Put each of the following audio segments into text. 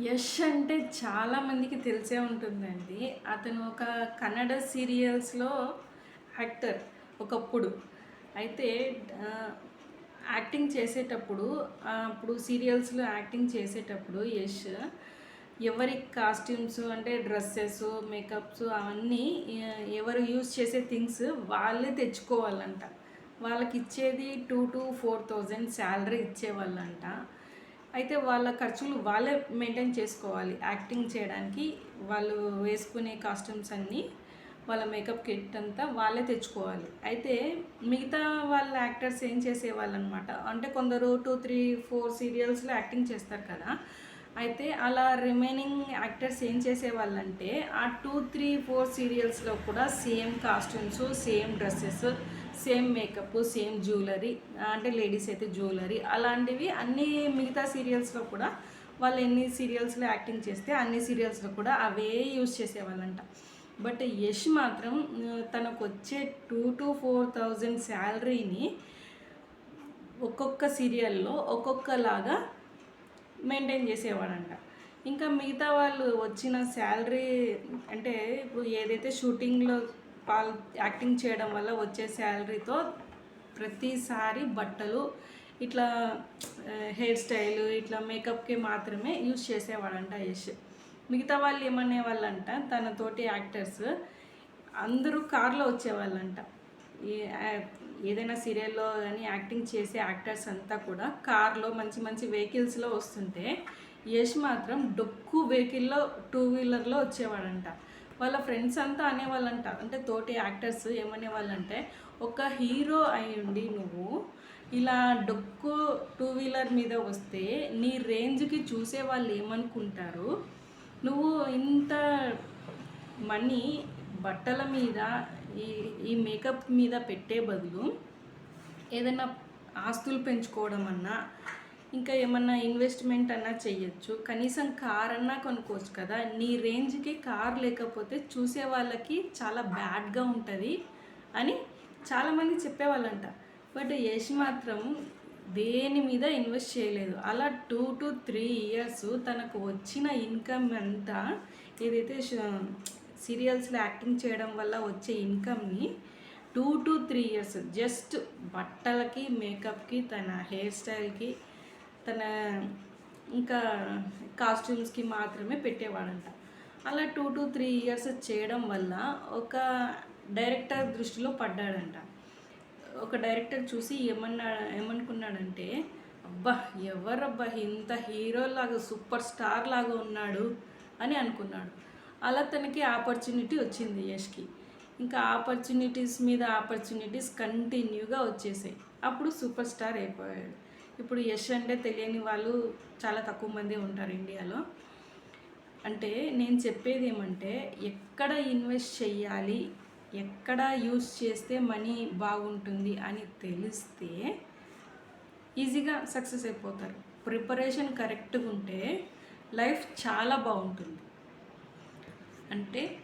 యష్ అంటే చాలామందికి తెలిసే ఉంటుందండి. అతను ఒక కన్నడ సీరియల్స్లో యాక్టర్ ఒకప్పుడు. అయితే యాక్టింగ్ చేసేటప్పుడు అప్పుడు సీరియల్స్లో యాక్టింగ్ చేసేటప్పుడు యష్ ఎవరి కాస్ట్యూమ్స్ అంటే డ్రెస్సెస్ మేకప్స్ అవన్నీ ఎవరు యూజ్ చేసే థింగ్స్ వాళ్ళే తెచ్చుకోవాలంట. వాళ్ళకి ఇచ్చేది two to four thousand salary ఇచ్చేవాళ్ళంట. అయితే వాళ్ళ ఖర్చులు వాళ్ళే మెయింటైన్ చేసుకోవాలి. యాక్టింగ్ చేయడానికి వాళ్ళు వేసుకునే కాస్ట్యూమ్స్ అన్నీ వాళ్ళ మేకప్ కిట్ అంతా వాళ్ళే తెచ్చుకోవాలి. అయితే మిగతా వాళ్ళ యాక్టర్స్ ఏం చేసేవాళ్ళు అనమాట అంటే కొందరు టూ త్రీ ఫోర్ సీరియల్స్లో యాక్టింగ్ చేస్తారు కదా. అయితే అలా రిమైనింగ్ యాక్టర్స్ ఏం చేసేవాళ్ళంటే ఆ టూ త్రీ ఫోర్ సీరియల్స్లో కూడా same costumes same dresses same makeup same jewellery అంటే లేడీస్ అయితే జ్యువెలరీ అలాంటివి అన్ని మిగతా సీరియల్స్లో కూడా వాళ్ళు ఎన్ని సీరియల్స్లో యాక్టింగ్ చేస్తే అన్ని సీరియల్స్లో కూడా అవే యూజ్ చేసేవాళ్ళంట. బట్ యష్ మాత్రం తనకు వచ్చే టూ టు ఫోర్ థౌజండ్ శాలరీని ఒక్కొక్క సీరియల్లో ఒక్కొక్కలాగా మెయింటైన్ చేసేవాడంట. ఇంకా మిగతా వాళ్ళు వచ్చిన శాలరీ అంటే ఇప్పుడు ఏదైతే షూటింగ్లో పాల్ యాక్టింగ్ చేయడం వల్ల వచ్చే శాలరీతో ప్రతిసారి బట్టలు ఇట్లా హెయిర్ స్టైల్ ఇట్లా మేకప్కి మాత్రమే యూజ్ చేసేవాడంట యష్. మిగతా వాళ్ళు ఏమనే వాళ్ళంట యాక్టర్స్ అందరూ కార్లో వచ్చేవాళ్ళంట. ఏదైనా సీరియల్లో కానీ యాక్టింగ్ చేసే యాక్టర్స్ అంతా కూడా కార్లో మంచి మంచి వెహికల్స్లో వస్తుంటే యష్ మాత్రం డొక్కు వెహికల్లో టూ వీలర్లో వచ్చేవాడంట. వాళ్ళ ఫ్రెండ్స్ అంతా అనేవాళ్ళంట. అంటే తోటి యాక్టర్స్ ఏమనేవాళ్ళంటే ఒక హీరో అయి ఉండి నువ్వు ఇలా డొక్కు టూ వీలర్ మీద వస్తే నీ రేంజ్కి చూసే వాళ్ళు ఏమనుకుంటారు నువ్వు ఇంత మనీ బట్టల మీద ఈ ఈ మేకప్ మీద పెట్టే బదులు ఏదైనా ఆస్తులు పెంచుకోవడం అన్నా ఇంకా ఏమన్నా ఇన్వెస్ట్మెంట్ అన్నా చెయ్యొచ్చు. కనీసం కార్ అన్నా కొనుక్కోవచ్చు కదా. నీ రేంజ్కి కార్ లేకపోతే చూసే వాళ్ళకి చాలా బ్యాడ్గా ఉంటుంది అని చాలామంది చెప్పేవాళ్ళంట. బట్ యష్ మాత్రం దేని మీద ఇన్వెస్ట్ చేయలేదు. అలా టూ టు త్రీ ఇయర్స్ తనకు వచ్చిన ఇన్కమ్ అంతా ఏదైతే సీరియల్స్లో యాక్టింగ్ చేయడం వల్ల వచ్చే ఇన్కమ్ని two to three years just బట్టలకి మేకప్కి తన హెయిర్ స్టైల్కి తన ఇంకా కాస్ట్యూమ్స్కి మాత్రమే పెట్టేవాడంట. అలా టూ టు త్రీ ఇయర్స్ చేయడం వల్ల ఒక డైరెక్టర్ దృష్టిలో పడ్డాడంట. ఒక డైరెక్టర్ చూసి ఏమన్నా ఏమనుకున్నాడంటే అబ్బా ఎవరబ్బా ఇంత హీరోలాగా సూపర్ స్టార్ లాగా ఉన్నాడు అని అనుకున్నాడు. అలా తనకి ఆపర్చునిటీ వచ్చింది యష్కి. ఇంకా ఆపర్చునిటీస్ మీద ఆపర్చునిటీస్ కంటిన్యూగా వచ్చేసాయి. అప్పుడు సూపర్ స్టార్ అయిపోయాడు. ఇప్పుడు యష్ అంటే తెలియని వాళ్ళు చాలా తక్కువ మంది ఉంటారు ఇండియాలో. అంటే నేను చెప్పేది ఏమంటే ఎక్కడ ఇన్వెస్ట్ చేయాలి ఎక్కడ యూస్ చేస్తే మనీ బాగుంటుంది అని తెలిస్తే ఈజీగా సక్సెస్ అయిపోతారు. ప్రిపరేషన్ కరెక్ట్గా ఉంటే లైఫ్ చాలా బాగుంటుంది. అంటే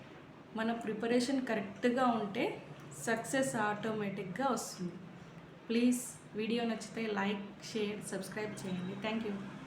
మన ప్రిపరేషన్ కరెక్ట్గా ఉంటే సక్సెస్ ఆటోమేటిక్గా వస్తుంది. ప్లీజ్ వీడియో నచ్చితే లైక్ షేర్ సబ్స్క్రైబ్ చేయండి. Thank you.